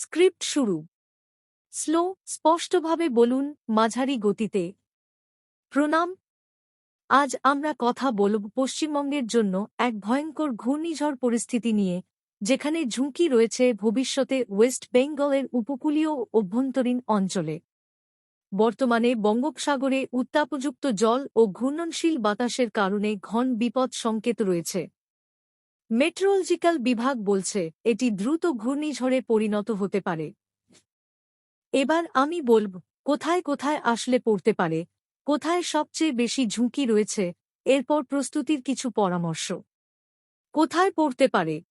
Script শুরু। Slow, স্পষ্টভাবে বলুন, মাঝারি গতিতে। প্রণাম। আজ আমরা কথা বলব পশ্চিমবঙ্গের জন্য এক ভয়ঙ্কর ঘূর্ণিঝড় পরিস্থিতি নিয়ে, যেখানে ঝুঁকি রয়েছে ভবিষ্যতে ওয়েস্ট বেঙ্গলের উপকূলীয় অভ্যন্তরীণ অঞ্চলে। বর্তমানে বঙ্গোপসাগরে উত্তাপযুক্ত জল ও ঘূর্ণনশীল বাতাসের কারণে ঘন বিপদ সংকেত রয়েছে। মেট্রোলজিক্যাল বিভাগ বলছে, এটি দ্রুত ঘূর্ণিঝড়ে পরিণত হতে পারে। এবার আমি বলব, কোথায় কোথায় আসলে পড়তে পারে, কোথায় সবচেয়ে বেশি ঝুঁকি রয়েছে, এরপর প্রস্তুতির কিছু পরামর্শ। কোথায় পড়তে পারে?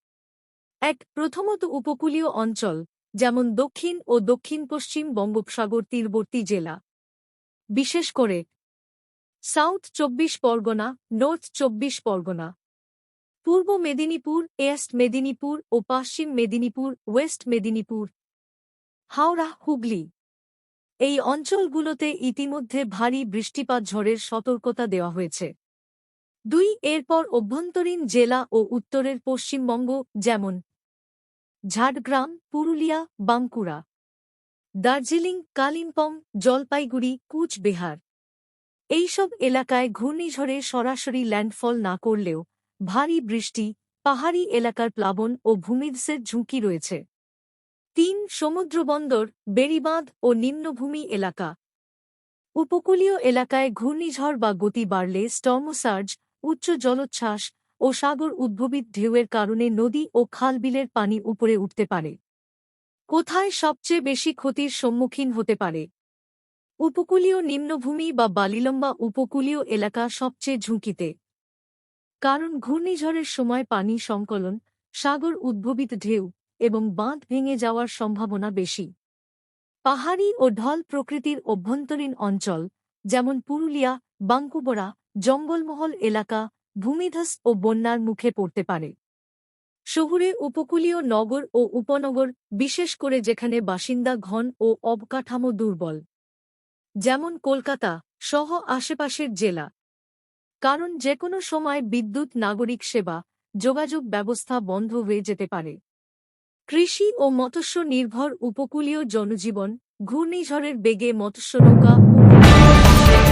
এক, প্রথমত উপকূলীয় অঞ্চল, যেমন দক্ষিণ ও দক্ষিণ পশ্চিম বঙ্গোপসাগর তীরবর্তী জেলা। বিশেষ করে, সাউথ চব্বিশ পরগনা, নর্থ চব্বিশ পরগনা। পূর্ব মেদিনীপুর এস্ট মেদিনীপুর ও পশ্চিম মেদিনীপুর, ওয়েস্ট মেদিনীপুর। হাওড়া, হুগলি। এই অঞ্চলগুলোতে ইতিমধ্যে ভারী বৃষ্টিপাত ঝড়ের সতর্কতা দেওয়া হয়েছে। দুই এরপর অভ্যন্তরীণ জেলা ও উত্তরের পশ্চিমবঙ্গ, যেমন ঝাড়গ্রাম, পুরুলিয়া, বাঁকুড়া। দার্জিলিং, কালিম্পং, জলপাইগুড়ি, কুচবিহার। এইসব এলাকায় ঘূর্ণিঝড়ে সরাসরি ল্যান্ডফল না করলেও ভারী বৃষ্টি, পাহাড়ি এলাকার প্লাবন ও ভূমিধসের ঝুঁকি রয়েছে। তিন সমুদ্রবন্দর, বেড়িবাঁধ ও নিম্নভূমি এলাকা। উপকূলীয় এলাকায় ঘূর্ণিঝড় বা গতি বাড়লে স্টর্মসার্জ, উচ্চ জলোচ্ছ্বাস ও সাগর উদ্ভবিত ঢেউয়ের কারণে নদী ও খালবিলের পানি উপরে উঠতে পারে। কোথায় সবচেয়ে বেশি ক্ষতির সম্মুখীন হতে পারে? উপকূলীয় নিম্নভূমি বা বালিলম্বা উপকূলীয় এলাকা সবচেয়ে ঝুঁকিতে। কারণ ঘূর্ণিঝড়ের সময় পানি সংকলন, সাগর উদ্ভবিত ঢেউ এবং বাঁধ ভেঙে যাওয়ার সম্ভাবনা বেশি। পাহাড়ি ও ঢল প্রকৃতির অভ্যন্তরীণ অঞ্চল, যেমন পুরুলিয়া, বাঙ্কুবরা, জঙ্গলমহল এলাকা, ভূমিধস ও বন্যার মুখে পড়তে পারে। শহুরে উপকূলীয় নগর ও উপনগর, বিশেষ করে যেখানে বাসিন্দা ঘন ও অবকাঠামো দুর্বল। যেমন কলকাতা সহ আশেপাশের জেলা। কারণ যে কোনো সময় বিদ্যুৎ, নাগরিক সেবা, যোগাযোগ ব্যবস্থা বন্ধ হয়ে যেতে পারে। কৃষি ও মৎস্য নির্ভর উপকূলীয় জনজীবন, ঘূর্ণিঝড়ের বেগে মৎস্যনৌকা ও